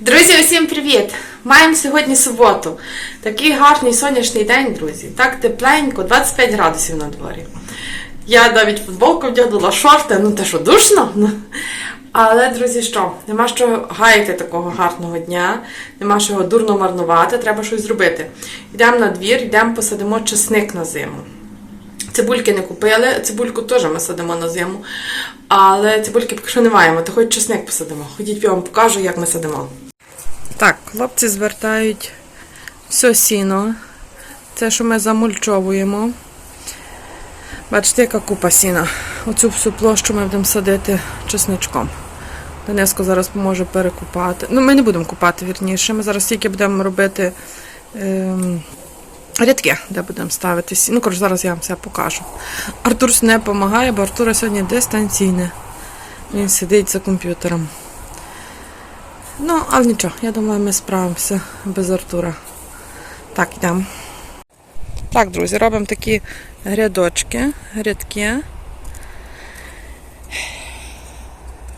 Друзі, усім привіт! Маємо сьогодні суботу. Такий гарний сонячний день, друзі. Так тепленько, 25 градусів на дворі. Я навіть футболку вдягнула, шорти, ну те що душно. Але, друзі, що? Нема що гаяти такого гарного дня, нема що його дурно марнувати, треба щось зробити. Йдемо на двір, йдемо посадимо чесник на зиму. Цибульки не купили, цибульку теж ми садимо на зиму. Але цибульки поки що не маємо, то хоч чесник посадимо. Ходіть, я вам покажу, як ми садимо. Так, хлопці звертають все сіно. Це, що ми замульчовуємо. Бачите, яка купа сіна. Оцю всю площу ми будемо садити чесничком. Дениско зараз поможе перекупати. Ну, ми не будемо купати, вірніше. Ми зараз тільки будемо робити ем, рядки, де будемо ставити сіно. Ну, коротше, зараз я вам все покажу. Артур не допомагає, бо Артура сьогодні дистанційне. Він сидить за комп'ютером. Ну, але нічого, я думаю, ми справимося без Артура. Так, йдемо. Так, друзі, робимо такі грядочки, грядки.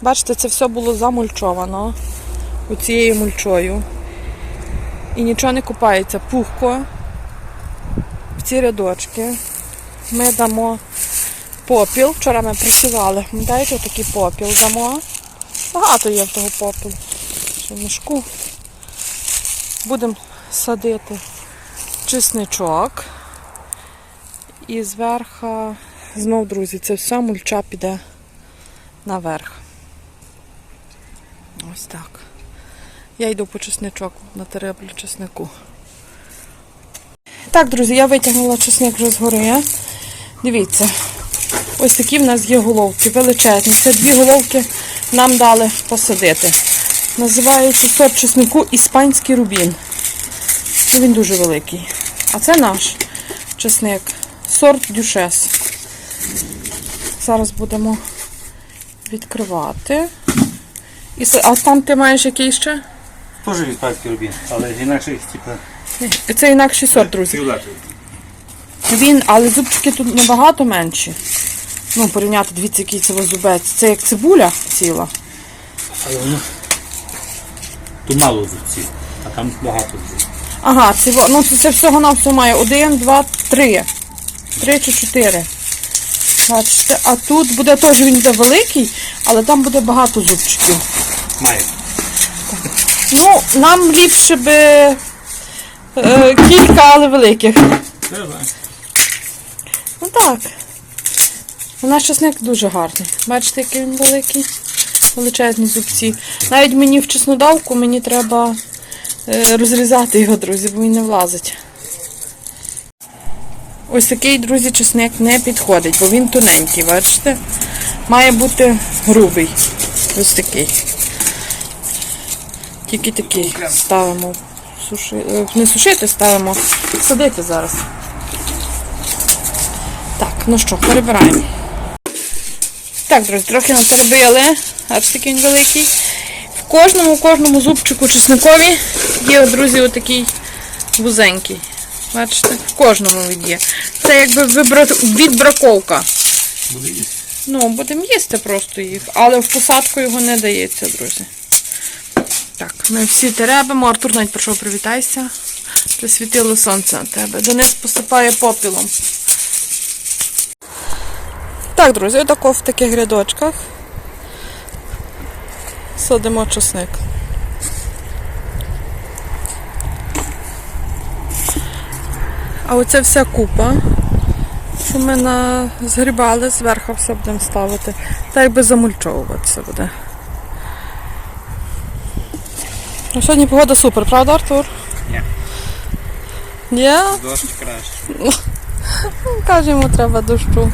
Бачите, це все було замульчовано оцією мульчою. І нічого не купається. Пухко ці рядочки. Ми дамо попіл. Вчора ми працювали. Пам'ятаєте, такий попіл дамо. Багато є в того попелу. Ще мішку. Будемо садити чесничок. І зверху, знов, друзі, це все мульча піде наверх. Ось так. Я йду по чесничок на тереблю чеснику. Так, друзі, я витягнула чесник вже з гори. Дивіться, ось такі в нас є головки, величезні. Це дві головки нам дали посадити. Називається сорт чеснику іспанський рубін. Він дуже великий. А це наш чесник. Сорт дюшес. Зараз будемо відкривати. А там ти маєш який ще? Теж іспанський рубін, але з інакших, типу, Це інакший сорт, друзі. Він, але зубчики тут набагато менші. Ну, порівняти, дивіться, який це зубець. Це як цибуля ціла. Але воно тут мало зубців, а там багато зубців. Ага, це, ну, це всього на все має. Один, два, три. Три чи чотири. Бачите, а тут буде теж він буде великий, але там буде багато зубчиків. Має. Ну, нам ліпше би е, кілька, але великих. Ну так. У нас чесник дуже гарний. Бачите, який він великий? Величезні зубці. Навіть мені в чеснодавку мені треба е, розрізати його, друзі, бо він не влазить. Ось такий, друзі, чесник не підходить, бо він тоненький, бачите? Має бути грубий. Ось такий. Тільки такий ставимо. Суши... е, Не сушити, ставимо садити зараз. Так, ну що, перебираємо. Так, друзі, трохи натербили. Аж такий він великий. В кожному, в кожному зубчику чесникові є, друзі, отакий вузенький. Бачите? В кожному він є. Це якби відбраковка. Буде їсти. Ну, будемо їсти просто їх, але в посадку його не дається, друзі. Так, ми всі теребимо. Артур навіть прийшов привітайся. Це світило сонце на тебе. Денис посипає попілом. Так, друзі, отако в таких рядочках садимо чесник. А оце вся купа, що ми на... згрібали, зверху все будемо ставити. Та якби замульчовуватися буде. Ну, сьогодні погода супер, правда, Артур? Ні. Є? Дощ краще. Каже, йому треба дощу.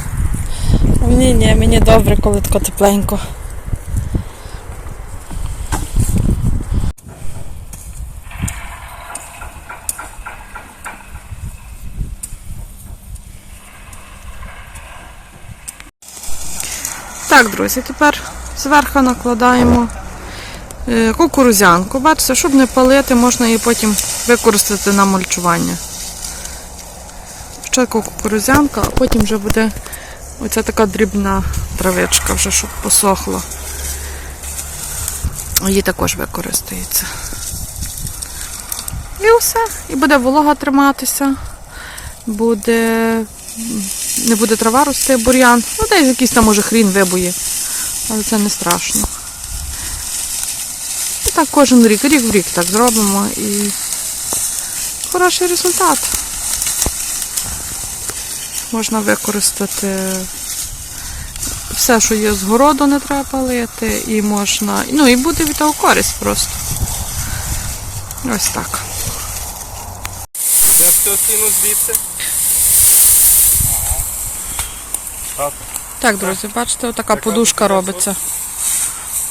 Мені ні, мені добре, коли тако тепленько. Так, друзі, тепер зверху накладаємо кукурузянку. Бачите, щоб не палити, можна її потім використати на мульчування. Спочатку кукурузянка, а потім вже буде оця така дрібна травичка, вже щоб посохло. Її також використається. І все. І буде волога триматися, буде. Не буде трава рости, бур'ян. Ну, десь якийсь там може хрін вибує. Але це не страшно. Так кожен рік, рік в рік так зробимо і хороший результат. Можна використати все, що є з городу, не треба палити, і можна. Ну і буде від того користь просто. Ось так. Я все кину звідси. Так. Друзі, бачите, така подушка робиться.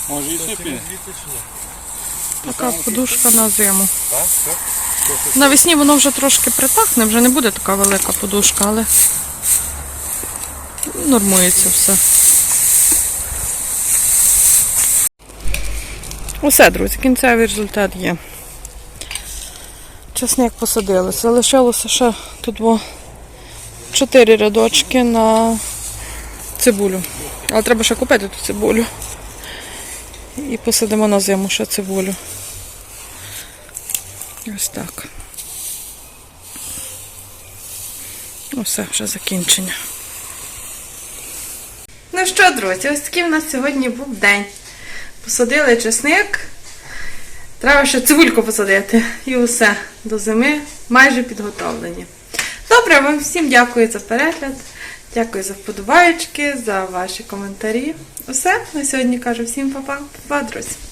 Може і сипі. Така подушка на зиму. Навесні воно вже трошки притахне, вже не буде така велика подушка, але нормується все. Усе, друзі, кінцевий результат є. Часник посадили. Залишилося ще тут во чотири рядочки на цибулю. Але треба ще купити ту цибулю. І посадимо на зиму ще цибулю. Ось так. Усе, вже закінчення. Ну що, друзі, ось такий в нас сьогодні був день. Посадили чесник. Треба ще цибульку посадити. І усе. До зими майже підготовлені. Добре, вам всім дякую за перегляд. Дякую за вподобаєчки, за ваші коментарі. Усе. На сьогодні кажу всім па-па. Па-па, друзі.